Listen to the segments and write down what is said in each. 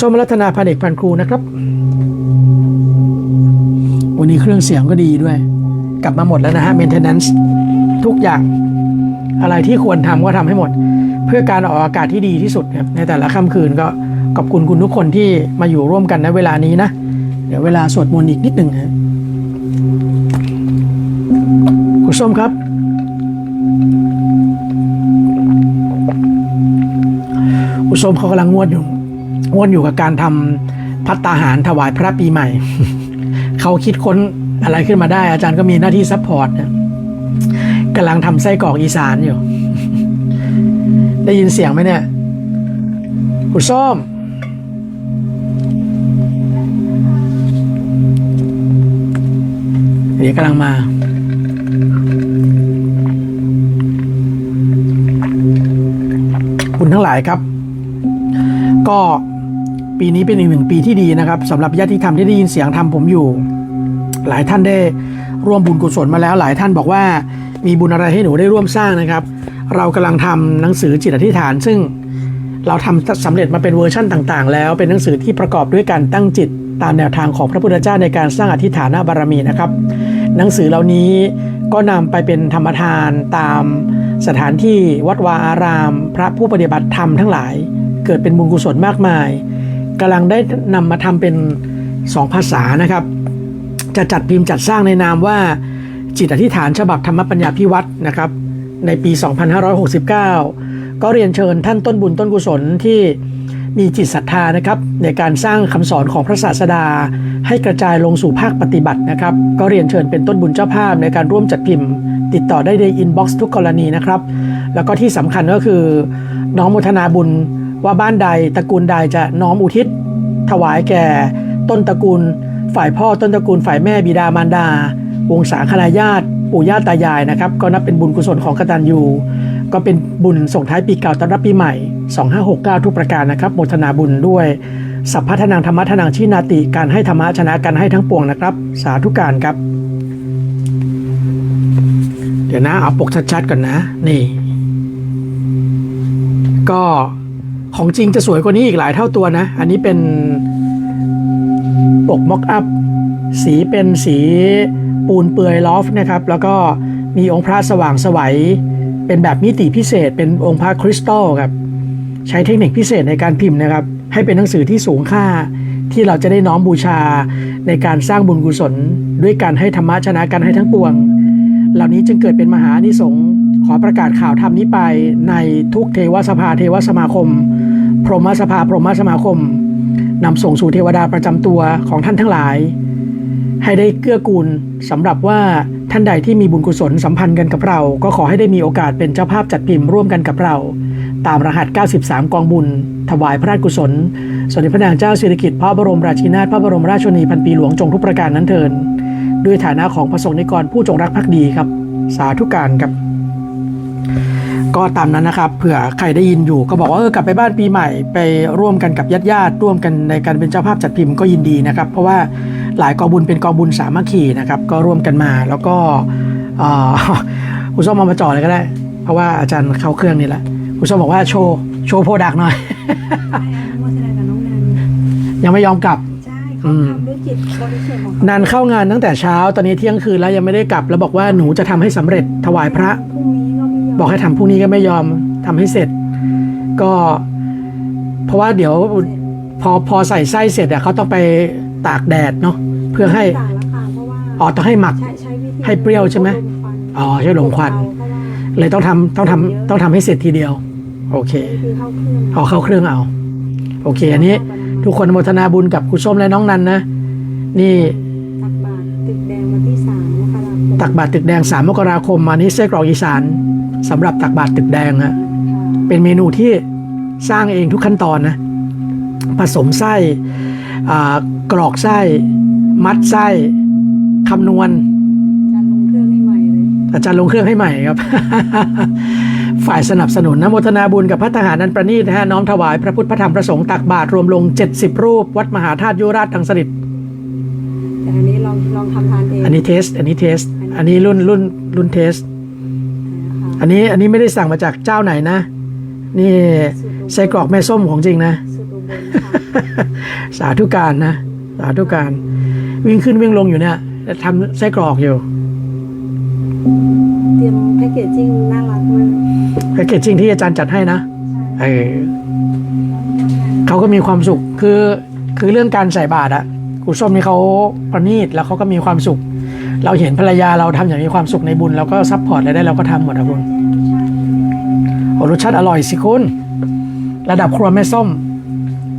ส้มรัตนาพันเอกพันครูนะครับ วันนี้เครื่องเสียงก็ดีด้วย กลับมาหมดแล้วนะฮะ maintenance ทุกอย่างอะไรที่ควรทำก็ทำให้หมด เพื่อการออกอากาศที่ดีที่สุดครับในแต่ละค่ำคืนก็ขอบคุณคุณทุกคนที่มาอยู่ร่วมกันในเวลานี้นะ เดี๋ยวเวลาสวดมนต์อีกนิดหนึ่งฮะคุณส้มครับ คุณส้มเขากำลังงวดอยู่ วดอยู่กับการทำพัตตาหารถวายพระปีใหม่ เขาคิดค้นอะไรขึ้นมาได้ อาจารย์ก็มีหน้าที่ซัพพอร์ตนะกำลังทำไส้กรอกอีสานอยู่ ได้ยินเสียงไหมเนี่ย คุณส้มเดี๋ยวกำลังมาคุณทั้งหลายครับ ก็ ปีนี้เป็นอีกหนึ่งปีที่ดีนะครับสำหรับญาติธรรมที่ได้ยินเสียงธรรมผมอยู่ หลายท่านได้ร่วมบุญกุศลมาแล้ว หลายท่านบอกว่ามีบุญอะไรให้หนูได้ร่วมสร้างนะครับ เรากำลังทำหนังสือจิตอธิษฐาน ซึ่งเราทำสำเร็จมาเป็นเวอร์ชั่นต่างๆ แล้วเป็นหนังสือที่ประกอบด้วยการตั้งจิตตามแนวทางของพระพุทธเจ้าในการสร้างอธิษฐานบารมีนะครับ หนังสือเหล่านี้ก็นำไปเป็นธรรมทานตามสถานที่วัดวาอาราม พระผู้ปฏิบัติธรรมทั้งหลาย เกิดเป็นบุญกุศลมากมาย กำลังได้นำมาทำเป็นสองภาษานะครับ จะจัดพิมพ์จัดสร้างในนามว่า จิตอธิษฐานฉบับธรรมปัญญาพิวัตรนะครับ ในปี 2569 ก็เรียนเชิญท่านต้นบุญต้นกุศลที่มีจิตศรัทธานะครับ ในการสร้างคำสอนของพระศาสดา ให้กระจายลงสู่ภาคปฏิบัตินะครับ ก็เรียนเชิญเป็นต้นบุญเจ้าภาพในการร่วมจัดพิมพ์ ติดต่อได้ในอินบ็อกซ์ทุกกรณีนะครับ แล้วก็ที่สำคัญก็คือน้องมุทนาบุญ ว่าบ้านใดตระกูลใดจะน้อมอุทิศ ถวายแก่ ต้นตระกูล ฝ่ายพ่อต้นตระกูลฝ่ายแม่บิดามารดา วงศาคณาญาติ ปู่ย่าตายายนะครับ ก็นับเป็นบุญกุศลของกตัญญูก็เป็นบุญส่งท้ายปีเก่าต้อนรับปีใหม่ 2569 ทุกประการนะครับโมทนาบุญด้วยสัพพะทนังธรรมะทนังชินาติการให้ธรรมะชนะการให้ทั้งปวงนะครับ สาธุการครับ เดี๋ยวนะเอาปกชัดๆก่อนนะ นี่ ก็ ของจริงจะสวยกว่านี้อีกหลายเท่าตัวนะ อันนี้เป็นปกม็อกอัพสีเป็นสีปูนเปลือยลอฟนะครับ แล้วก็มีองค์พระสว่างสวัย เป็นแบบมิติพิเศษ เป็นองค์พระคริสตัลครับ ใช้เทคนิคพิเศษในการพิมพ์นะครับ ให้เป็นหนังสือที่สูงค่าที่เราจะได้น้อมบูชาในการสร้างบุญกุศล ด้วยการให้ธรรมะชนะการให้ทั้งปวง เหล่านี้จึงเกิดเป็นมหานิสงส์ขอประกาศข่าวธรรมนี้ไปในทุกเทวสภาเทวสมาคม พรหมสภาพรหมสมาคมนำส่งสู่เทวดาประจำตัวของท่านทั้งหลาย ให้ได้เกื้อกูลสำหรับว่าท่านใดที่มีบุญกุศลสัมพันธ์กันกับเรา ก็ขอให้ได้มีโอกาสเป็นเจ้าภาพจัดพิมพ์ร่วมกันกับเรา ตามรหัส 93 กองบุญ ถวายพระราชกุศล สมเด็จพระนางเจ้าสิริกิติ์พระบรมราชินีนาถพระบรมราชชนนีพันปีหลวงจงทุกประการนั้นเทินด้วยฐานะของพระสงฆ์นิกรผู้จงรักภักดีครับ สาธุการครับ ก็ตามนั้นนะครับเผื่อใครได้ยินอยู่ก็บอกว่าเออกลับไปบ้านปีใหม่ไปร่วมกันกับญาติญาติๆร่วมกันในการเป็นเจ้าภาพจัดพิมพ์ก็ยินดีนะครับ เพราะว่าหลายกองบุญเป็นกองบุญสามัคคีนะครับก็ร่วมกันมาแล้วก็เอ่อคุณส้มเอามาจ่อเลยก็ได้ เพราะว่าอาจารย์เข้าเครื่องนี่แหละคุณส้มบอกว่าโชว์โชว์โปรดักหน่อยใช่อนุโมทนากับน้องนันยังไม่ยอมกลับใช่เขาทำด้วยจิตบริสุทธิ์ของเขานันเข้างานตั้งแต่เช้าตอนนี้เที่ยงคืนแล้วยังไม่ได้กลับ แล้วบอกว่าหนูจะทำให้สำเร็จถวายพระพรุ่งนี้ก็ไม่ยอม บอกให้ทำพรุ่งนี้ก็ไม่ยอมทำให้เสร็จ ก็ เพราะว่าเดี๋ยวพอพอใส่ไส้เสร็จอะเขาต้องไปตากแดดเนาะเพื่อให้ต่างราคาเพราะว่าอ๋อต้องให้หมักใช้ใช้วิธีให้เปรี้ยวใช่ไหมลมควันอ๋อใช่ลมควันเพราะว่าเลยต้องทำต้องทำต้องทำให้เสร็จทีเดียว โอเคคือเข้าเครื่องเอาเข้าเครื่องเอา โอเค อันนี้ ทุกคนอนุโมทนาบุญกับครูส้มและน้องนันนะ นี่ตักบาตรตึกแดงวันที่สามมกราคมตักบาตรตึกแดง3มกราคมอันนี้เส้กรอกอีสาน สำหรับตักบาตรตึกแดงฮะค่ะเป็นเมนูที่สร้างเองทุกขั้นตอนนะผสมไส้อ่ากรอกไส้ มัดไส้คำนวณจะลงเครื่องให้ใหม่เลยอาจารย์ลงเครื่องให้ใหม่ครับ ฝ่ายสนับสนุนนะโมทนาบุญกับพระทหารนันประณีตนะฮะน้อมถวายพระพุทธพระธรรมพระสงฆ์ตักบาตรรวมลง 70 รูป วัดมหาธาตุยุราชทางสฤษแต่อันนี้ลองลองทำทานเอง อันนี้เทส อันนี้เทส อันนี้รุ่นรุ่นรุ่นเทสนะคะ อันนี้อันนี้ไม่ได้สั่งมาจากเจ้าไหนนะ นี่ไส้กรอกแม่ส้มของจริงนะสูตรอุบบนค่ะสาธุการนะ สาธุการ วิ่งขึ้นวิ่งลงอยู่เนี่ยทำไส้กรอกอยู่ เตรียมแพ็กเกจจิ้งน่ารักมากแพคเกจจิ้งที่อาจารย์จัดให้นะเออเขาก็มีความสุขคือคือเรื่องการใส่บาตรอะครูส้มนี่เขาประณีตแล้วเขาก็มีความสุข เราเห็นภรรยาเราทำอย่างมีความสุขในบุญเราก็ซัพพอร์ตอะไรได้เราก็ทำหมดนะคุณโอ้รสชาติอร่อยสิคุณ ระดับครัวแม่ส้ม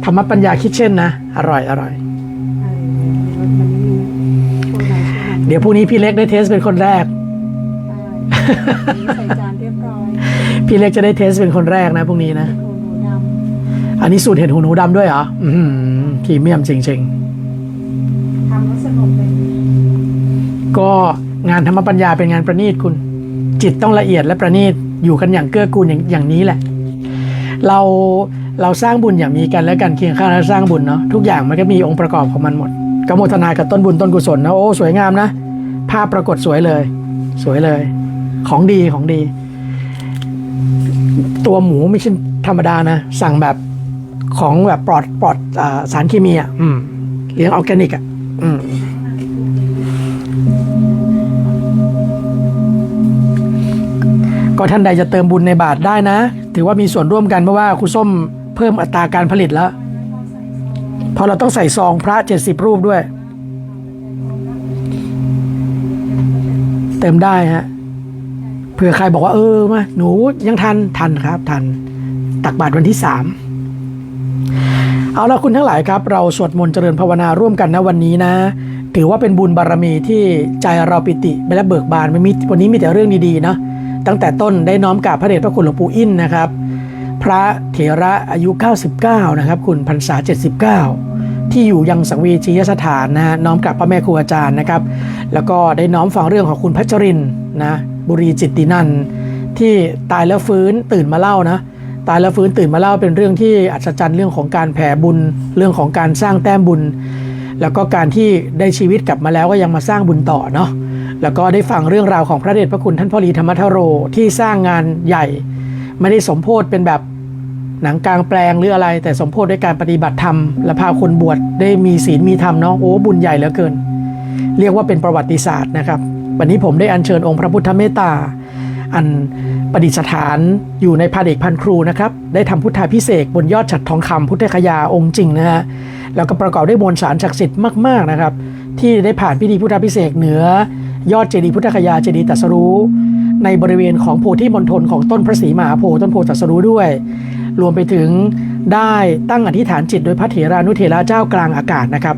ธรรมปัญญาคิดเช่นนะ อร่อยอร่อย เดี๋ยวพรุ่งนี้พี่เล็กได้เทสเป็นคนแรกพี่เล็กจะได้เทสเป็นคนแรกนะพรุ่งนี้นะอันนี้สูตรเห็ดหูหนูดำด้วยเหรอพรีเมียมจริงำทำแล้วสนุกเลย ก็งานธรรมปัญญาเป็นงานประณีตคุณ จิตต้องละเอียดและประณีตอยู่กันอย่างเกื้อกูลอย่างอย่างนี้แหละ เราเราสร้างบุญอย่างมีกันและกันเคียงข้างและสร้างบุญเนาะทุกอย่างมันก็มีองค์ประกอบของมันหมดก็โมทนากับต้นบุญต้นกุศลนะโอ้สวยงามนะ ภาพปรากฏสวยเลย สวยเลย ของดีของดี ตัวหมูไม่ใช่ธรรมดานะ สั่งแบบของแบบปลอดปลอดอาสารเคมีอะอืมเลี้ยงออร์แกนิกอะ อืม ก็ท่านใดจะเติมบุญในบาทได้นะ ถือว่ามีส่วนร่วมกันเพราะว่าครูส้มเพิ่มอัตราการผลิตแล้วพราะเราต้องใส่ซองพระเจ็ดสิบรูปด้วย เติมได้ฮะเผื่อใครบอกว่าเออมาหนูยังทันทันครับ ทัน ตักบาตรวันที่สามเอาละคุณทั้งหลายครับ เราสวดมนต์เจริญภาวนาร่วมกันนะวันนี้นะ ถือว่าเป็นบุญบารมีที่ใจเราปิติและเบิกบานมันมีวันนี้มีแต่เรื่องดีๆเนาะ ตั้งแต่ต้นได้น้อมกราบพระเดชพระคุณหลวงปู่อินนะครับ พระเถระอายุ 99 นะครับ คุณพรรษา 79 ที่อยู่ยังสังเวีชียสถานนะฮะน้อมกราบพระแม่ครูอาจารย์นะครับ แล้วก็ได้น้อมฟังเรื่องของคุณพัชรินนะบุรีจิตตินันที่ตายแล้วฟื้นตื่นมาเล่านะตายแล้วฟื้นตื่นมาเล่าเป็นเรื่องที่อัศจรรย์เรื่องของการแผ่บุญ เรื่องของการสร้างแต้มบุญ แล้วก็การที่ได้ชีวิตกลับมาแล้วก็ยังมาสร้างบุญต่อเนาะ แล้วก็ได้ฟังเรื่องราวของพระเดชพระคุณท่านพ่อรีธรรมทโรที่สร้างงานใหญ่ ไม่ได้สมโพธเป็นแบบหนังกลางแปลงหรืออะไร แต่สมโพธด้วยการปฏิบัติธรรม และพาคนบวชได้มีศีลมีธรรมเนาะโอ้บุญใหญ่เหลือเกิน เรียกว่าเป็นประวัติศาสตร์นะครับ วันนี้ผมได้อัญเชิญองค์พระพุทธเมตตา อันประดิษฐานอยู่ในพาเดกพันครูนะครับ ได้ทำพุทธาพิเศษบนยอดฉัดทองคำพุทธคยาองค์จริงนะฮะแล้วก็ประกอบด้วยมวลสารศักดิ์สิทธิ์มากๆนะครับ ที่ได้ผ่านพิธีพุทธาพิเศษเหนือ ยอดเจดีย์พุทธคยาเจดีย์ตัสรู้ ในบริเวณของโพธิมณฑลของต้นพระศรีมหาโพธิ์ต้นโพธิ์ตัสรู้ด้วย รวมไปถึงได้ตั้งอธิษฐานจิตโดยพระเถรานุเถระเจ้ากลางอากาศนะครับ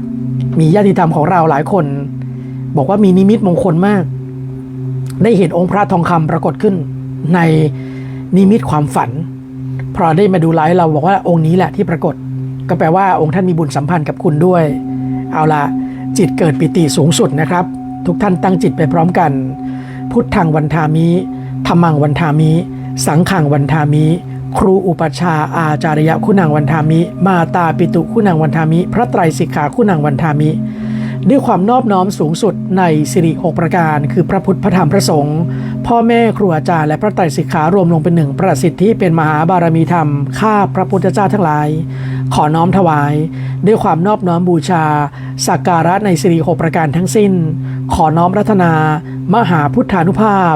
มีญาติธรรมของเราหลายคน บอกว่ามีนิมิตมงคลมาก ได้เห็นองค์พระทองคำปรากฏขึ้น ในนิมิตความฝันพอได้มาดูไลฟ์เราบอกว่าองค์นี้แหละที่ปรากฏ ก็แปลว่าองค์ท่านมีบุญสัมพันธ์กับคุณด้วย เอาละจิตเกิดปิติสูงสุดนะครับ ทุกท่านตั้งจิตไปพร้อมกัน พุทธังวันทามิธรรมังวันทามิ สังขังวันทามิ ครูอุปชาอาจารยะคุณังวันทามิ มาตาปิตุคุณังวันทามิ พระไตรสิกขาคุณังวันทามิ ด้วยความนอบน้อมสูงสุดในสิริหกประการ คือพระพุทธพระธรรมพระสงฆ์พ่อแม่ครูอาจารย์และพระไตรสิกขารวมลงเป็นหนึ่งประสิทธิเป็นมหาบารมีธรรมข้าพระพุทธเจ้าทั้งหลาย ขอน้อมถวาย ด้วยความนอบน้อมบูชาสักการะในสิริหกประการทั้งสิ้น ขอน้อมรัตนา มหาพุทธานุภาพ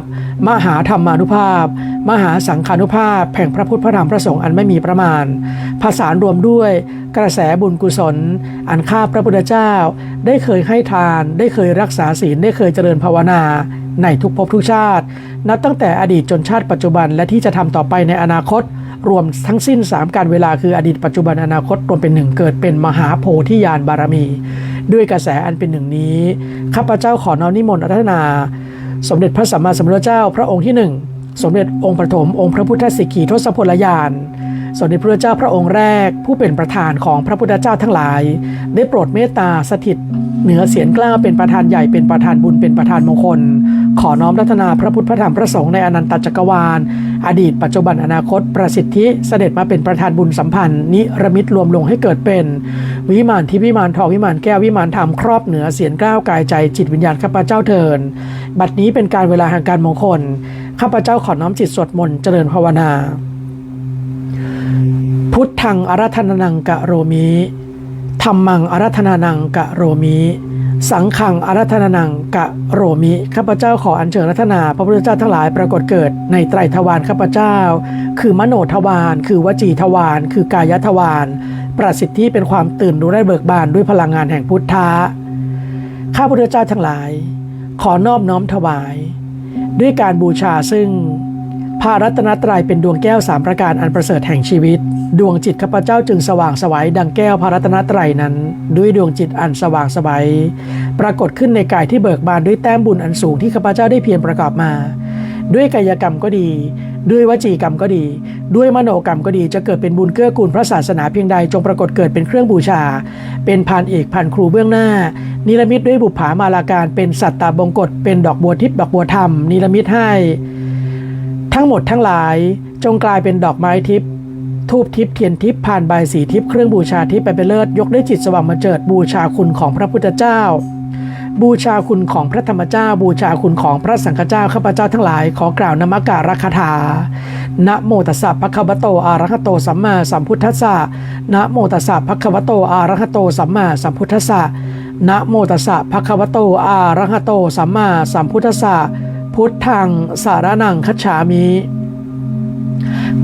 มหาธรรมานุภาพ มหาสังฆานุภาพแห่งพระพุทธพระธรรมพระสงฆ์อันไม่มีประมาณ ผสานรวมด้วยกระแสบุญกุศล อันข้าพระพุทธเจ้า ได้เคยให้ทาน ได้เคยรักษาศีล ได้เคยเจริญภาวนา ในทุกภพทุกชาติ นับตั้งแต่อดีตจนชาติปัจจุบันและที่จะทำต่อไปในอนาคต รวมทั้งสิ้น 3 การเวลาคืออดีตปัจจุบันอนาคตรวมเป็นหนึ่งเกิดเป็นมหาโพธิญาณบารมี ด้วยกระแสอันเป็นหนึ่งนี้ข้าพเจ้าขอน้อมนิมนต์อารัธนา สมเด็จพระสัมมาสัมพุทธเจ้าพระองค์ที่หนึ่งสมเด็จองค์ประถมองค์พระพุทธสิกขีทศพลยาน สมเด็จพระเจ้าพระองค์แรกผู้เป็นประธานของพระพุทธเจ้าทั้งหลาย ได้โปรดเมตตาสถิต เหนือเสียนกล้าเป็นประธานใหญ่เป็นประธานบุญเป็นประธานมงคล ขอน้อมรัตนาพระพุทธพระธรรมพระสงฆ์ในอนันตจักรวาล อดีตปัจจุบันอนาคตประสิทธิเสด็จมาเป็นประธานบุญสัมพันธ์ นิรมิตรวมลงให้เกิดเป็น วิมานทิพย์วิมานทองวิมานแก้ววิมานธรรมครอบเหนือเสียนกล้ากายใจจิตวิญญาณข้าพเจ้าเทินบัดนี้เป็นการเวลาแห่งการมงคลข้าพเจ้าขอน้อมจิตสวดมนต์เจริญภาวนา พุทธังอารัธนานังกะโรมิธรรมังอารัธนานังกะโรมิสังขังอารัธนานังกะโรมิข้าพเจ้าขออัญเชิญรัตนา พระพุทธเจ้าทั้งหลายปรากฏเกิดในไตรทวารข้าพเจ้า คือมโนทวาร คือวจีทวาร คือกายทวารประสิทธิเป็นความตื่นรู้ได้เบิกบานด้วยพลังงานแห่งพุทธะข้าพุทธเจ้าทั้งหลาย ขอนอบน้อมถวาย ด้วยการบูชาซึ่ง พระรัตนตรัยเป็นดวงแก้วสามประการอันประเสริฐแห่งชีวิต ดวงจิตข้าพเจ้าจึงสว่างสวัยดังแก้วพระรัตนตรัยนั้น ด้วยดวงจิตอันสว่างสวัยปรากฏขึ้นในกายที่เบิกบานด้วยแต้มบุญอันสูงที่ข้าพเจ้าได้เพียรประกอบมา ด้วยกายกรรมก็ดี ด้วยวจีกรรมก็ดี ด้วยมโนกรรมก็ดีจะเกิดเป็นบุญเกื้อกูลพระศาสนาเพียงใดจงปรากฏเกิดเป็นเครื่องบูชา เป็นพันเอกพันครูเบื้องหน้า นิรมิตด้วยบุปผามาลาการเป็นสัตตาบงกฎเป็นดอกบัวทิพย์ดอกบัวธรรมนิรมิตให้ ทั้งหมดทั้งหลายจงกลายเป็นดอกไม้ทิพย์ทูบทิพย์เทียนทิพย์ผ่านใบสีทิพย์เครื่องบูชาทิพย์ไปเป็นเลิศยกด้วยจิตสว่างมาเจิดบูชาคุณของพระพุทธเจ้า บูชาคุณของพระธรรมเจ้า บูชาคุณของพระสังฆเจ้าข้าพเจ้าทั้งหลายขอกล่าวนมักการคาถานะโมตัสสะภะคะวะโตอะระหะโตสัมมาสัมพุทธัสสะนะโมตัสสะภะคะวะโตอะระหะโตสัมมาสัมพุทธัสสะนะโมตัสสะภะคะวะโตอะระหะโตสัมมาสัมพุทธัสสะ พุทธังสารนังคัจฉามิ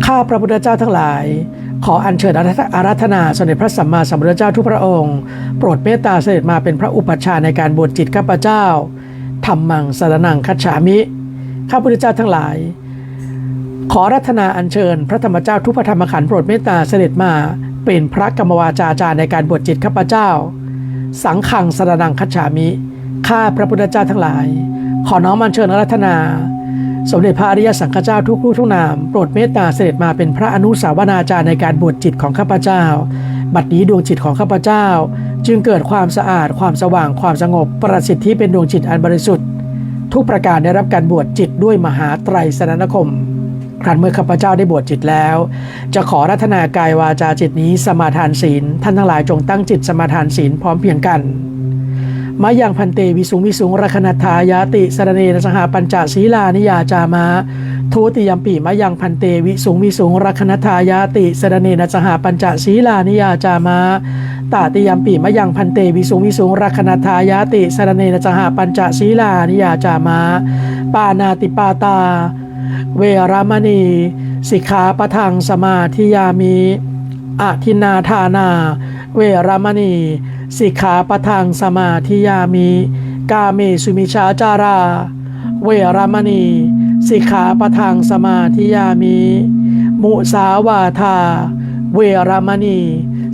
ข้าพระพุทธเจ้าทั้งหลาย ขออัญเชิญอาราธนาสมเด็จพระสัมมาสัมพุทธเจ้าทุกพระองค์ โปรดเมตตาเสด็จมาเป็นพระอุปัชฌาย์ในการบวชจิตข้าพเจ้าธรรมังสารนังคัจฉามิข้าพุทธเจ้าทั้งหลาย ขอรัตนาอัญเชิญ พระธรรมเจ้าทุกพระธรรมขันธ์โปรดเมตตาเสด็จมา เป็นพระกรรมวาจาจารย์ในการบวชจิตข้าพเจ้า สังขังสารนังคัจฉามิ ข้าพระพุทธเจ้าทั้งหลาย ขอน้อมอัญเชิญอารัธนา สมเด็จพระอริยสังฆเจ้าทุกรูปทุกนาม โปรดเมตตาเสด็จมาเป็นพระอนุสาวนาจารย์ในการบวชจิตของข้าพเจ้า บัดนี้ดวงจิตของข้าพเจ้า จึงเกิดความสะอาด ความสว่าง ความสงบ ประสิทธิเป็นดวงจิตอันบริสุทธิ์ ทุกประการได้รับการบวชจิตด้วยมหาไตรสนานคมครั้นเมื่อข้าพเจ้าได้บวชจิตแล้ว จะขอรัตนากายวาจาจิตนี้สมาทานศีล ท่านทั้งหลายจงตั้งจิตสมาทานศีลพร้อมเพียงกัน มายังพันเตวิสุงวิสุงรคณทายาติสรเนนสหปัญจศีลานิยาจามาทุติยมปีมายังพันเตวิสุงวิสุงรคณทายาติสรเนนสหปัญจศีลานิยาจามาตาติยมปีมายังพันเตวิสุงวิสุงรคณทายาติสรเนนสหปัญจศีลานิยาจามาปานาติปาตา เวรามณี สิกขาปะทังสมาธิยามิอะทินนาทานา เวรามณี สิกขาปะทังสมาธิยามิ กาเมสุมิชาจารา เวรามณี สิกขาปะทังสมาธิยามิ มุสาวาทา เวรามณี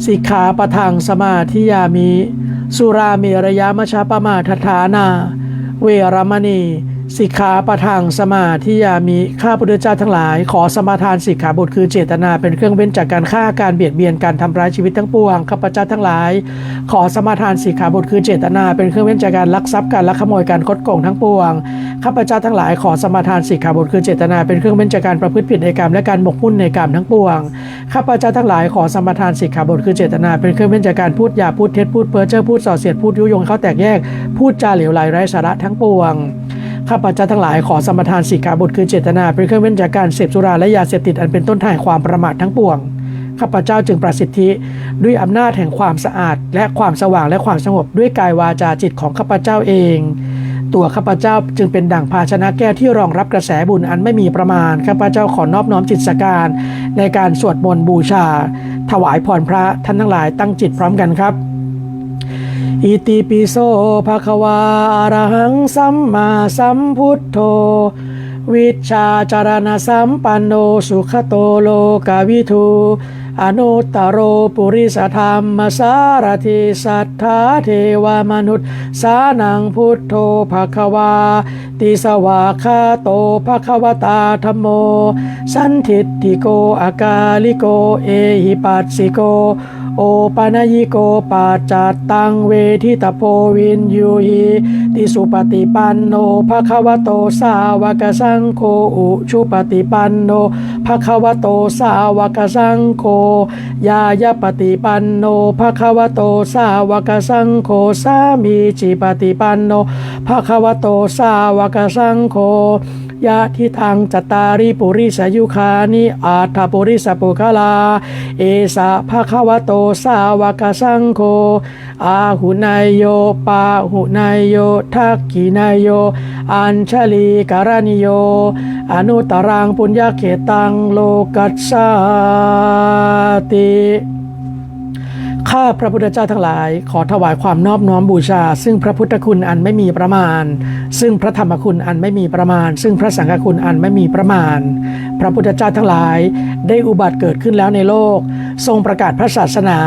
สิกขาปะทังสมาธิยามิ สุราเมรยามชาปมาทฐานา เวรมณี สิกขาประทังสมาธิยามิข้าพุทธเจ้าทั้งหลาย ขอสมาทานสิกขาบทคือเจตนาเป็นเครื่องเว้นจากการฆ่าการเบียดเบียนการทำร้ายชีวิตทั้งปวงข้าพเจ้าทั้งหลาย ขอสมาทานสิกขาบทคือเจตนาเป็นเครื่องเว้นจากการลักทรัพย์การลักขโมยการคดโกงทั้งปวงข้าพเจ้าทั้งหลายขอสมาทานสิกขาบทคือเจตนาเป็นเครื่องเว้นจากการประพฤติผิดในกรรมและการหมกมุ่นในกรรมทั้งปวงข้าพเจ้าทั้งหลายขอสมาทานสิกขาบทคือเจตนาเป็นเครื่องเว้นจากการพูดหยาพูดเท็จพูดเพ้อเจ้อพูดส่อเสียดพูดยุยงเข้าแตกแยก พูดจาเหลวไหลไร้สาระทั้งปวง ข้าพเจ้าทั้งหลายขอสมทานสิกขาบทคือเจตนาเป็นเครื่องเว้นจากการเสพสุราและยาเสพติดอันเป็นต้นทางความประมาททั้งปวงข้าพเจ้าจึงประสิทธิด้วยอำนาจแห่งความสะอาด และความสว่างและความสงบด้วยกายวาจาจิตของข้าพเจ้าเอง ตัวข้าพเจ้าจึงเป็นดั่งภาชนะแก้วที่รองรับกระแสบุญอันไม่มีประมาณข้าพเจ้าขอนอบน้อมจิตสการ ในการสวดมนต์บูชา ถวายพรพระท่านทั้งหลายตั้งจิตพร้อมกันครับ อิติปิโสภะคะวาอะระหังสัมมาสัมพุทโธ วิชาจารณสัมปันโนสุขโตโลกาวิทูอนุตตโรปุริสธรรมสารทิสัทธาเทวมนุษย์ สานังพุทโธภะคะวา ติสวาคาโตภะคะวตาธรรมโม สันทิฏฐิโกอากาลิโก เอหิปัสสิโก โอปานยิโกปัจจัตตังเวทิตโพวินยูหิติสุปฏิปันโนภะคะวะโตสาวกสังโฆอุชุปฏิปันโนภะคะวะโตสาวกสังโฆยายปฏิปันโนภะคะวะโตสาวกสังโฆสามีจิปฏิปันโนภะคะวะโตสาวกสังโฆ ยะทิทังจตาริปุริสยุคานิอาทาปุริสปุคลา เอสะภะคะวะโตสาวกสังโฆอาหุนายโยปาหุนายโยทักขินายโย อัญชลีการณิโย อนุตรังปุญญาเขตังโลกัสสาติ ข้าพระพุทธเจ้าทั้งหลาย ขอถวายความนอบน้อมบูชา ซึ่งพระพุทธคุณอันไม่มีประมาณ ซึ่งพระธรรมคุณอันไม่มีประมาณ ซึ่งพระสังฆคุณอันไม่มีประมาณ พระพุทธเจ้าทั้งหลาย ได้อุบัติเกิดขึ้นแล้วในโลก ทรงประกาศพระศาสนา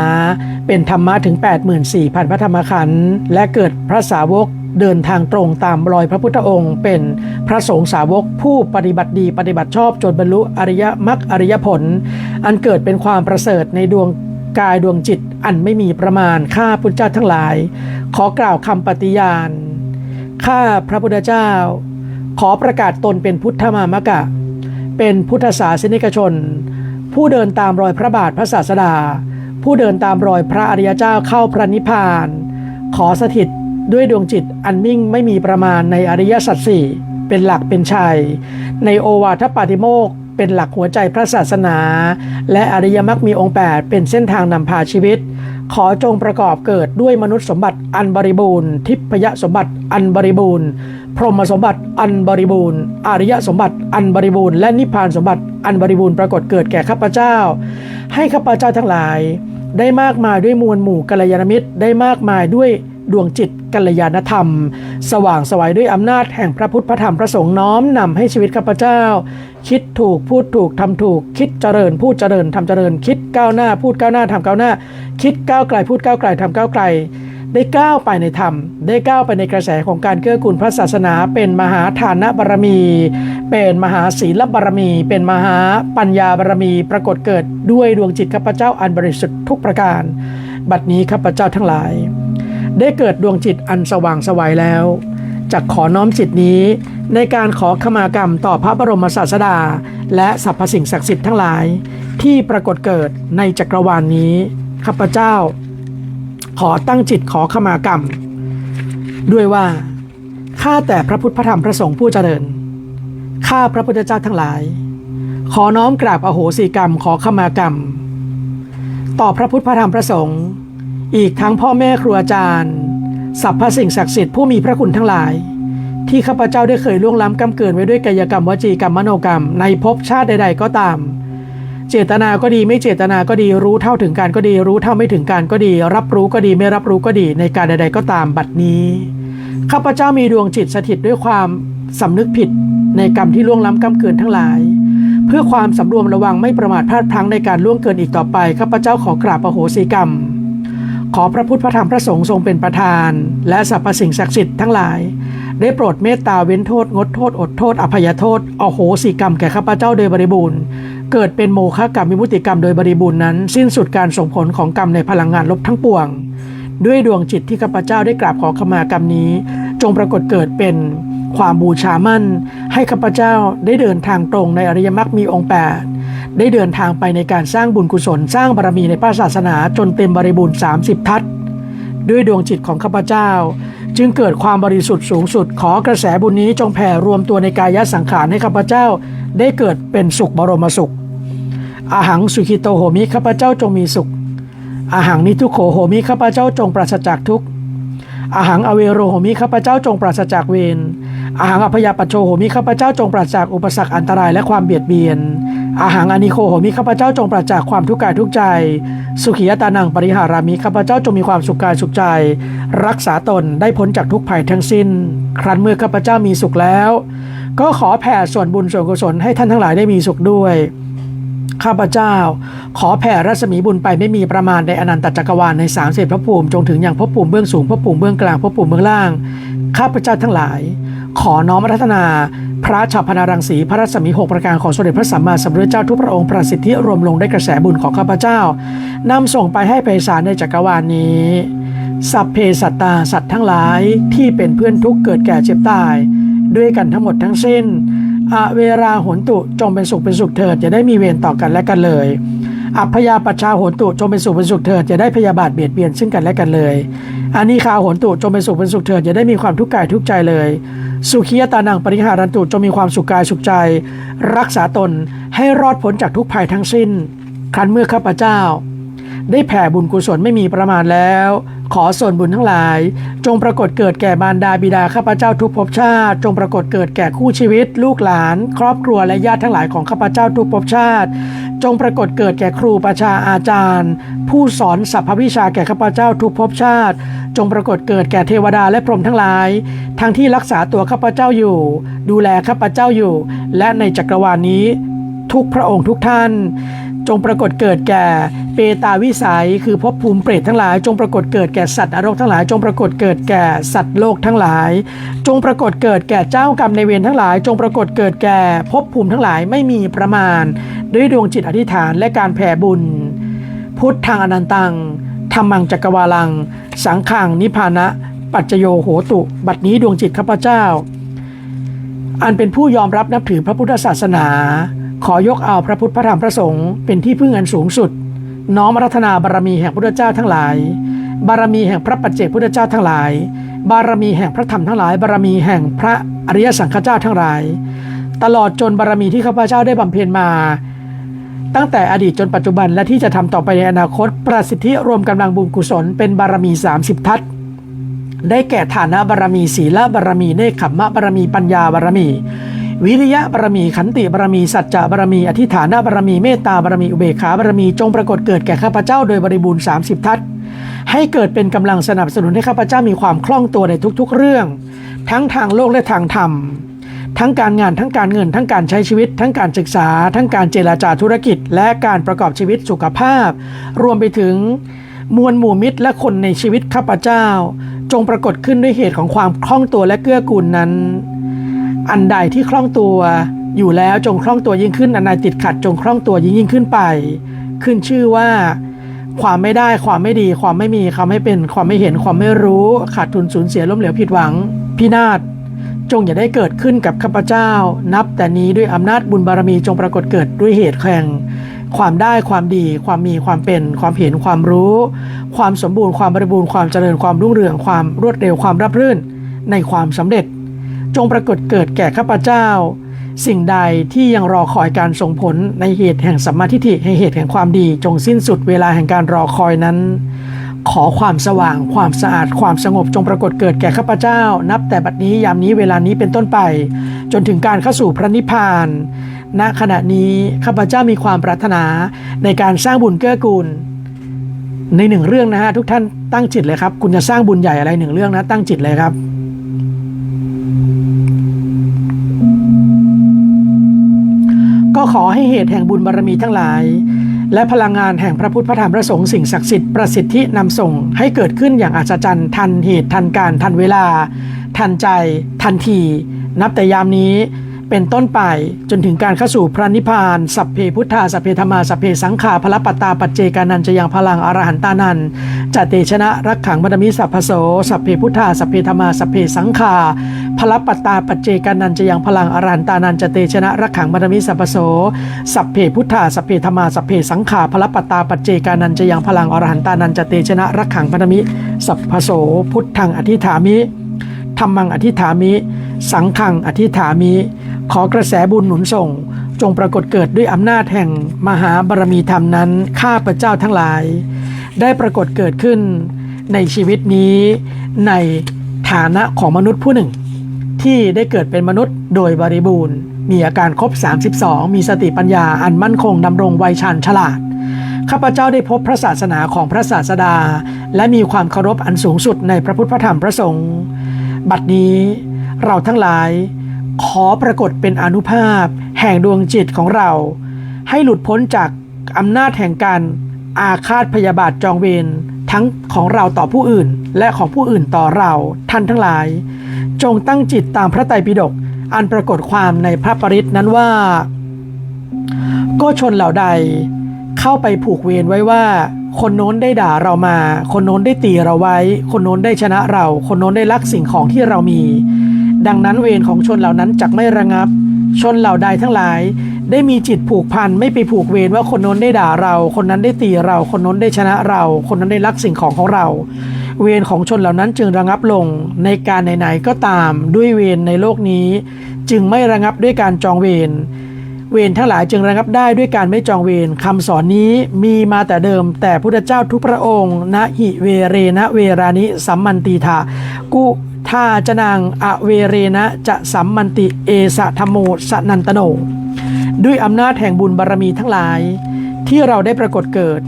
เป็นธรรมะถึง 84,000 พระธรรมขันธ์และเกิดพระสาวกเดินทางตรงตามรอยพระพุทธองค์ เป็นพระสงฆ์สาวกผู้ปฏิบัติดีปฏิบัติชอบจนบรรลุอริยมรรคอริยผล อันเกิดเป็นความประเสริฐในดวง กายดวงจิตอันไม่มีประมาณข้าพุทธเจ้าทั้งหลาย ขอกล่าวคำปฏิญาณข้าพระพุทธเจ้า ขอประกาศตนเป็นพุทธมามกะ เป็นพุทธศาสนิกชน ผู้เดินตามรอยพระบาทพระศาสดา ผู้เดินตามรอยพระอริยเจ้าเข้าพระนิพพาน ขอสถิตด้วยดวงจิตอันมิ่งไม่มีประมาณในอริยสัจสี่เป็นหลักเป็นชัย ในโอวาทปาติโมก เป็นหลักหัวใจพระศาสนา และอริยมรรคมีองค์ 8 เป็นเส้นทางนำพาชีวิต ขอจงประกอบเกิดด้วยมนุษย์สมบัติอันบริบูรณ์ ทิพยสมบัติอันบริบูรณ์ พรหมสมบัติอันบริบูรณ์ อริยสมบัติอันบริบูรณ์ และนิพพานสมบัติอันบริบูรณ์ปรากฏเกิดแก่ข้าพเจ้า ให้ข้าพเจ้าทั้งหลาย ได้มากมายด้วยมวลหมู่กัลยาณมิตรได้มากมายด้วยดวงจิตกัลยาณธรรม สว่างสวัยด้วยอำนาจแห่งพระพุทธพระธรรมพระสงฆ์น้อมนำให้ชีวิตข้าพเจ้า คิดถูกพูดถูกทำถูก คิดเจริญพูดเจริญทำเจริญ คิดก้าวหน้า พูดก้าวหน้าทำก้าวหน้า คิดก้าวไกล พูดก้าวไกลทำก้าวไกล ได้ก้าวไปในธรรม ได้ก้าวไปในกระแสของการเกื้อกูลพระศาสนา เป็นมหาฐานบารมี เป็นมหาศีลบารมี เป็นมหาปัญญาบารมี ปรากฏเกิดด้วยดวงจิตข้าพเจ้าอันบริสุทธิ์ทุกประการ บัดนี้ข้าพเจ้าทั้งหลาย ได้เกิดดวงจิตอันสว่างสวัยแล้ว จะขอน้อมจิตนี้ ในการขอขมากรรมต่อพระบรมศาสดา และสรรพสิ่งศักดิ์สิทธิ์ทั้งหลาย ที่ปรากฏเกิดในจักรวาลนนี้ข้าพเจ้า ขอตั้งจิตขอขมากรรม ด้วยว่าข้าแต่พระพุทธพระธรรมพระสงฆ์ผู้เจริญข้าพระพุทธเจ้าทั้งหลาย ขอน้อมกราบอโหสิกรรมขอขมากรรม ต่อพระพุทธพระธรรมพระสงฆ์อีกทั้งพ่อแม่ครูอาจารย์ สรรพสิ่งศักดิ์สิทธิ์ผู้มีพระคุณทั้งหลาย ที่ข้าพเจ้าได้เคยล่วงล้ำกำเกินไว้ด้วยกายกรรมวจีกรรมมโนกรรม ในภพชาติใด ๆ ก็ตาม เจตนาก็ดีไม่เจตนาก็ดีรู้เท่าถึงการก็ดี รู้เท่าไม่ถึงการก็ดี รับรู้ก็ดีไม่รับรู้ก็ดีในการใด ๆ ก็ตามบัดนี้ข้าพเจ้ามีดวงจิตสถิตด้วยความสำนึกผิดในกรรมที่ล่วงล้ำกำเกินทั้งหลาย เพื่อความสำรวมระวังไม่ประมาทพลาดพลั้งในการล่วงเกินอีกต่อไปข้าพเจ้าขอกราบอโหสิกรรม ขอพระพุทธพระธรรมพระสงฆ์ทรงเป็นประธาน และสรรพสิ่งศักดิ์สิทธิ์ทั้งหลาย ได้โปรดเมตตาเว้นโทษ งดโทษ อดโทษ อภัยโทษอโหสิกรรมแก่ข้าพเจ้าโดยบริบูรณ์ เกิดเป็นโมฆะกรรมมิมุติกรรมโดยบริบูรณ์นั้น สิ้นสุดการส่งผลของกรรมในพลังงานลบทั้งปวง ด้วยดวงจิตที่ข้าพเจ้าได้กราบขอขมากรรมนี้ จงปรากฏเกิดเป็นความบูชามั่น ให้ข้าพเจ้าได้เดินทางตรงในอริยมรรคมีองค์แปด ได้เดินทางไปในการสร้างบุญกุศลสร้างบารมีในพระศาสนาจนเต็มบริบูรณ์ 30 ทัศด้วยดวงจิตของข้าพเจ้า จึงเกิดความบริสุทธิ์สูงสุดขอกระแสบุญนี้จงแผ่รวมตัวในกายสังขารให้ข้าพเจ้า ได้เกิดเป็นสุขบรมสุขอาหังสุขิโตโหมิข้าพเจ้าจงมีสุขอาหังนิทุโขโหมิข้าพเจ้าจงปราศจากทุกข์อาหังอเวโรโหมิข้าพเจ้าจงปราศจากเวรอาหังอพยาปโชโหมิข้าพเจ้าจงปราศจากอุปสรรคอันตรายและความเบียดเบียน อาหังอานิโคโหมิข้าพเจ้าจงปราศจากความทุกข์กายทุกใจ สุขียตานังปริหารามิข้าพเจ้าจงมีความสุขกายสุขใจ รักษาตนได้พ้นจากทุกภัยทั้งสิ้น ครั้นเมื่อข้าพเจ้ามีสุขแล้ว ก็ขอแผ่ส่วนบุญส่วนกุศลให้ท่านทั้งหลายได้มีสุขด้วยข้าพเจ้า ขอแผ่รัศมีบุญไปไม่มีประมาณในอนันตจักรวาลในสามสิบพระภูมิจงถึงอย่างพระภูมิเบื้องสูงพระภูมิเบื้องกลางพระภูมิเบื้องล่าง ข้าพเจ้าทั้งหลาย ขอน้อมรัตนา พระฉัพพนารังสีพระรัศมีหกประการของสมเด็จพระสัมมาสัมพุทธเจ้าทุกพระองค์ประสิทธิรวมลงได้กระแสบุญของข้าพเจ้านำส่งไปให้ไพศาลในจักรวาลนี้ สัพเพสัตตาสัตว์ทั้งหลายที่เป็นเพื่อนทุกเกิดแก่เจ็บตาย ด้วยกันทั้งหมดทั้งสิ้นอเวราหนตุจงเป็นสุขเป็นสุขเถิดอย่าได้มีเวรต่อกันและกันเลย อัพยาปัชชาโหนตุจงเป็นสุขเป็นสุขเถิดอย่าได้พยาบาทเบียดเบียนซึ่งกันและกันเลยอานิคาโหนตุจงเป็นสุขเป็นสุขเถิดอย่าได้มีความทุกข์กายทุกใจเลย สุขียตานังปริหารันตุจงมีความสุขกายสุขใจ รักษาตนให้รอดพ้นจากทุกภัยทั้งสิ้น ครั้นเมื่อข้าพเจ้า ได้แผ่บุญกุศลไม่มีประมาณแล้ว ขอส่วนบุญทั้งหลาย จงปรากฏเกิดแก่บารดาบิดาข้าพเจ้าทุกภพชาติ จงปรากฏเกิดแก่คู่ชีวิต ลูกหลาน ครอบครัวและญาติทั้งหลายของข้าพเจ้าทุกภพชาติ จงปรากฏเกิดแก่ครูประชาอาจารย์ ผู้สอนสัพพวิชาแก่ข้าพเจ้าทุกภพชาติ จงปรากฏเกิดแก่เทวดาและพรหมทั้งหลาย ทั้งที่รักษาตัวข้าพเจ้าอยู่ ดูแลข้าพเจ้าอยู่ และในจักรวาลนี้ ทุกพระองค์ทุกท่าน จงปรากฏเกิดแก่เปตาวิสัย คือภพภูมิเปรตทั้งหลาย จงปรากฏเกิดแก่สัตว์นรกทั้งหลาย จงปรากฏเกิดแก่สัตว์โลกทั้งหลาย จงปรากฏเกิดแก่เจ้ากรรมในเวรทั้งหลาย จงปรากฏเกิดแก่ภพภูมิทั้งหลายไม่มีประมาณ ด้วยดวงจิตอธิษฐานและการแผ่บุญ พุทธังอนันตังธรรมังจักรวาลัง สังขังนิพพานะ ปัจจโยโหตุ บัดนี้ดวงจิตข้าพเจ้า อันเป็นผู้ยอมรับนับถือพระพุทธศาสนา ขอยกเอาพระพุทธพระธรรมพระสงฆ์เป็นที่พึ่งอันสูงสุด น้อมรัตนาบารมีแห่งพุทธเจ้าทั้งหลาย บารมีแห่งพระปัจเจกพุทธเจ้าทั้งหลาย บารมีแห่งพระธรรมทั้งหลาย บารมีแห่งพระอริยสังฆเจ้าทั้งหลาย ตลอดจนบารมีที่ข้าพเจ้าได้บำเพ็ญมา ตั้งแต่อดีตจนปัจจุบันและที่จะทำต่อไปในอนาคต ประสิทธิรวมกำลังบุญกุศลเป็นบารมี 30 ทัศได้แก่ฐานะบารมี ศีลบารมีเนคขมมะบารมีปัญญาบารมี วิริยะบารมีขันติบารมีสัจจะบารมีอธิฐานบารมีเมตตาบารมีอุเบกขาบารมีจงปรากฏเกิดแก่ข้าพเจ้าโดยบริบูรณ์ 30 ทัศให้เกิดเป็นกำลังสนับสนุนให้ข้าพเจ้ามีความคล่องตัวในทุกๆ เรื่อง ทั้งทางโลกและทางธรรม ทั้งการงานทั้งการเงิน ทั้งการใช้ชีวิต ทั้งการศึกษา ทั้งการเจรจาธุรกิจ และการประกอบชีวิตสุขภาพ รวมไปถึงมวลหมู่มิตรและคนในชีวิตข้าพเจ้า จงปรากฏขึ้นด้วยเหตุของความคล่องตัวและเกื้อกูลนั้น อันใดที่คล่องตัว อยู่แล้วจงคล่องตัวยิ่งขึ้นอันใดติดขัดจงคล่องตัวยิ่งยิ่งขึ้นไป ขึ้นชื่อว่า ความไม่ได้ความไม่ดี ความไม่มีความไม่เป็น ความไม่เห็นความไม่รู้ ขาดทุนสูญเสียล้มเหลวผิดหวัง พินาศจงอย่าได้เกิดขึ้นกับข้าพเจ้า นับแต่นี้ด้วยอำนาจบุญบารมีจงปรากฏเกิดด้วยเหตุแข่งความได้ความดี ความมีความเป็น ความเห็นความรู้ ความสมบูรณ์ความบริบูรณ์ความเจริญความรุ่งเรืองความรวดเร็วความราบรื่น ในความสำเร็จ จงปรากฏเกิดแก่ข้าพเจ้า สิ่งใดที่ยังรอคอยการส่งผลในเหตุแห่งสัมมาทิฏฐิให้เหตุแห่งความดีจงสิ้นสุดเวลาแห่งการรอคอยนั้น ขอความสว่าง ความสะอาด ความสงบจงปรากฏเกิดแก่ข้าพเจ้า นับแต่บัดนี้ยามนี้เวลานี้เป็นต้นไป จนถึงการเข้าสู่พระนิพพานณขณะนี้ข้าพเจ้ามีความปรารถนาในการสร้างบุญเกื้อกูลในหนึ่งเรื่องนะฮะทุกท่านตั้งจิตเลยครับ คุณจะสร้างบุญใหญ่อะไรหนึ่งเรื่องนะตั้งจิตเลยครับ ขอให้เหตุแห่งบุญบารมีทั้งหลาย และพลังงานแห่งพระพุทธพระธรรมพระสงฆ์สิ่งศักดิ์สิทธิ์ประสิทธินำส่งให้เกิดขึ้นอย่างอัศจรรย์ทันเหตุทันการทันเวลา ทันใจ ทันที นับแต่ยามนี้ เป็นต้นไปจนถึงการเข้าสู่พระนิพพาน สัพเพพุทธาสัพเพธรรมาสัพเพสังขาพละปัตตาปัจเจกานันจะยังพลังอรหันตานันจะเตชนะรักขังบัดมิสัพพโสสัพเพพุทธาสัพเพธรรมาสัพเพสังขาพละปัตตาปัจเจกานันจะยังพลังอรหันตานันจะเตชนะรักขังบัดมิสัพพโสสัพเพพุทธาสัพเพธรรมาสัพเพสังขาพละปัตตาปัจเจกานันจะยังพลังอรหันตานันจะเตชนะรักขังบัดมิสัพพโสพุทธังอธิฐามิธรรมังอธิฐามิ สังขังอธิษฐามิ ขอกระแสบุญหนุนส่ง จงปรากฏเกิดด้วยอำนาจแห่งมหาบารมีธรรมนั้น ข้าพระเจ้าทั้งหลาย ได้ปรากฏเกิดขึ้น ในชีวิตนี้ในฐานะของมนุษย์ผู้หนึ่ง ที่ได้เกิดเป็นมนุษย์โดยบริบูรณ์ มีอาการครบ 32 มีสติปัญญาอันมั่นคงดำรงวัยชาญฉลาดข้าพเจ้าได้พบพระศาสนาของพระศาสดา และมีความเคารพอันสูงสุดในพระพุทธธรรมพระสงฆ์บัดนี้ เราทั้งหลาย ขอปรากฏเป็นอนุภาพ แห่งดวงจิตของเรา ให้หลุดพ้นจากอำนาจแห่งการอาฆาตพยาบาทจองเวรทั้งของเราต่อผู้อื่น และของผู้อื่นต่อเราท่านทั้งหลาย จงตั้งจิตตามพระไตรปิฎกอันปรากฏความในพระปริตนั้นว่า ก็ชนเหล่าใด เข้าไปผูกเวรไว้ว่า คนโน้นได้ด่าเรามา คนโน้นได้ตีเราไว้ คนโน้นได้ชนะเรา คนโน้นได้ลักสิ่งของที่เรามี ดังนั้นเวรของชนเหล่านั้นจักไม่ระงับ ชนเหล่าใดทั้งหลาย ได้มีจิตผูกพันไม่ไปผูกเวรว่าคนโน้นได้ด่าเรา คนนั้นได้ตีเรา คนโน้นได้ชนะเรา คนนั้นได้ลักสิ่งของของเรา เวรของชนเหล่านั้นจึงระงับลงในการไหนๆก็ตามด้วยเวรในโลกนี้ จึงไม่ระงับด้วยการจองเวรเวรทั้งหลายจึงระงับได้ด้วยการไม่จองเวรคำสอนนี้มีมาแต่เดิม แต่พุทธเจ้าทุกพระองค์นะหิเวเรนะเวรานิสัมมันตีทากุ ท่าจนางอเวเรนะจะสัมมันติเอสะธรรมโมสนันตโน ด้วยอำนาจแห่งบุญบารมีทั้งหลาย ที่เราได้ปรากฏเกิด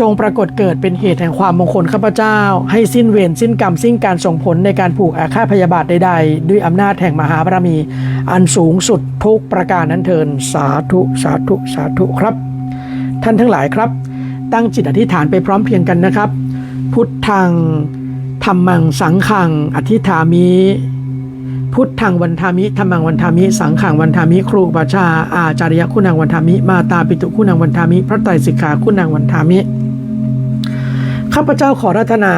จงปรากฏเกิดเป็นเหตุแห่งความมงคลข้าพเจ้า ให้สิ้นเวรสิ้นกรรมสิ้นการส่งผลในการผูกอาฆาตพยาบาทใดๆ ด้วยอำนาจแห่งมหาบารมี อันสูงสุดทุกประการนั้นเทินสาธุสาธุสาธุครับ ท่านทั้งหลายครับ ตั้งจิตอธิษฐานไปพร้อมเพรียงกันนะครับ พุทธัง ธรรมังสังขังอธิษฐามิ พุทธังวันทามิธรรมังวันทามิ สังขังวันทามิ ครูบาชา อาจารยคุณังวันทามิ มาตาปิตุคุณังวันทามิ พระไตรสิกขาคุณังวันทามิ ข้าพเจ้าขอรัตนา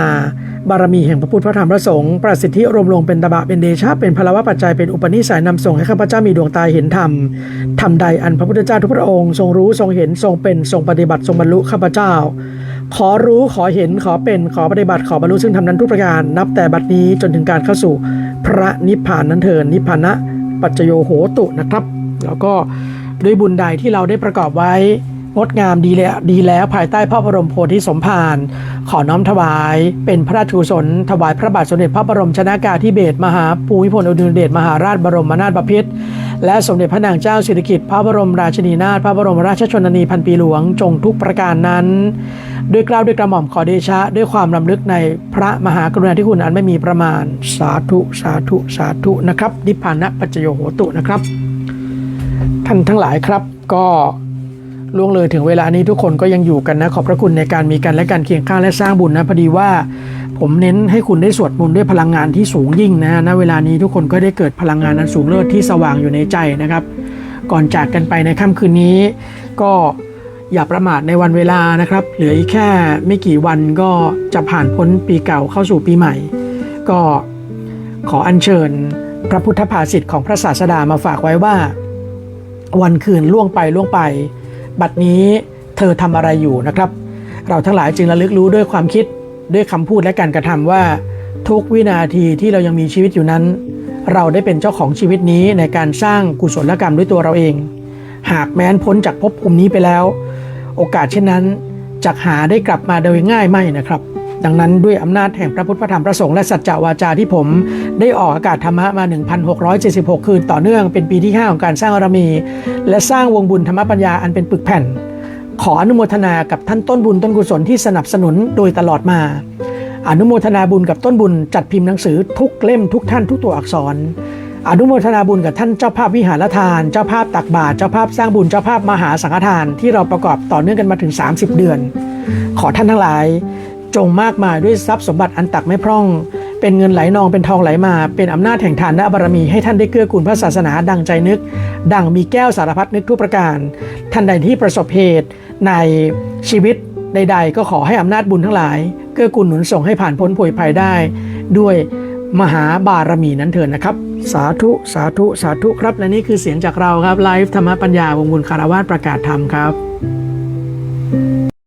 บารมีแห่งพระพุทธพระธรรมพระสงฆ์ประสิทธิรวมลงเป็นตบะเป็นเดชะเป็นพลวะปัจจัยเป็นอุปนิสัยนำส่งให้ข้าพเจ้ามีดวงตาเห็นธรรมธรรมใดอันพระพุทธเจ้าทุกพระองค์ ทรงรู้ทรงเห็นทรงเป็นทรงปฏิบัติทรงบรรลุข้าพเจ้า ขอรู้ขอเห็นขอเป็นขอปฏิบัติขอบรรลุซึ่งทำนั้นทุกประการ นับแต่บัดนี้จนถึงการเข้าสู่พระนิพพานนั้นเถินนิพพานะปัจจโยโหตุนะครับ แล้วก็ด้วยบุญใดที่เราได้ประกอบไว้ งดงามดีแล้วดีแล้วภายใต้พระบรมโพธิสมภารขอน้อมถวาย เป็นพระราชกุศลถวายพระบาทสมเด็จพระบรมชนากาธิเบศรมหาภูมิพลอดุลยเดชมหาราชบรมนาถบพิตรและสมเด็จพระนางเจ้าสิริกิติ์พระบรมราชินีนาถพระบรมราชชนนีพันปีหลวงจงทุกประการนั้นด้วยกล้าวด้วยกระหม่อมขอเดชะ ด้วยความรำลึกในพระมหากรุณาธิคุณอันไม่มีประมาณ สาธุสาธุสาธุนะครับนิพพานะปัจจโยโหตุนะครับ ท่านทั้งหลายครับก็ ล่วงเลยถึงเวลานี้ทุกคนก็ยังอยู่กันนะ ขอบพระคุณในการมีกันและการเคียงข้างและสร้างบุญนะพอดีว่า ผมเน้นให้คุณได้สวดมนต์ด้วยพลังงานที่สูงยิ่งนะณเวลานี้ทุกคนก็ได้เกิดพลังงานอันสูงเลิศที่สว่างอยู่ในใจนะครับ ก่อนจากกันไปในค่ำคืนนี้ ก็อย่าประมาทในวันเวลานะครับ เหลืออีกแค่ไม่กี่วันก็จะผ่านพ้นปีเก่าเข้าสู่ปีใหม่ ก็ขออัญเชิญพระพุทธภาษิตของพระศาสดามาฝากไว้ว่า วันคืนล่วงไปล่วงไป บัดนี้เธอทำอะไรอยู่นะครับ เราทั้งหลายจึงระลึกรู้ด้วยความคิดด้วยคำพูดและการกระทำว่า ทุกวินาทีที่เรายังมีชีวิตอยู่นั้น เราได้เป็นเจ้าของชีวิตนี้ในการสร้างกุศลกรรมด้วยตัวเราเอง หากแม้นพ้นจากภพภูมินี้ไปแล้ว โอกาสเช่นนั้นจะหาได้กลับมาโดยง่ายไม่นะครับ ดังนั้นด้วยอำนาจแห่งพระพุทธธรรมพระสงฆ์และสัจจวาจาที่ผมได้ออกอากาศธรรมะมา 1,676 คืนต่อเนื่องเป็นปีที่ 5 ของการสร้างบารมี และสร้างวงบุญธรรมปัญญาอันเป็นปึกแผ่น ขออนุโมทนากับท่านต้นบุญต้นกุศลที่สนับสนุนโดยตลอดมา อนุโมทนาบุญกับต้นบุญจัดพิมพ์หนังสือทุกเล่มทุกท่านทุกตัวอักษรอนุโมทนาบุญกับท่านเจ้าภาพวิหารทาน เจ้าภาพตักบาตร เจ้าภาพสร้างบุญ เจ้าภาพมหาสังฆทานที่เราประกอบต่อเนื่องกันมาถึง 30 เดือน ขอท่านทั้งหลาย จงมากมายด้วยทรัพย์สมบัติอันตักไม่พร่อง เป็นเงินไหลนองเป็นทองไหลมา เป็นอำนาจแห่งทานและบารมีให้ท่านได้เกื้อกูลพระศาสนาดังใจนึก ดังมีแก้วสารพัดนึกทุกประการ ท่านใดที่ประสบเหตุในชีวิตใด ๆ ก็ขอให้อำนาจบุญทั้งหลาย เกื้อกูลหนุนส่งให้ผ่านพ้นผวยภัยได้ ด้วยมหาบารมีนั้นเถิดนะครับ สาธุสาธุสาธุครับ และนี่คือเสียงจากเราครับไลฟ์ธรรมปัญญาวงบุญคารวาสประกาศธรรมครับ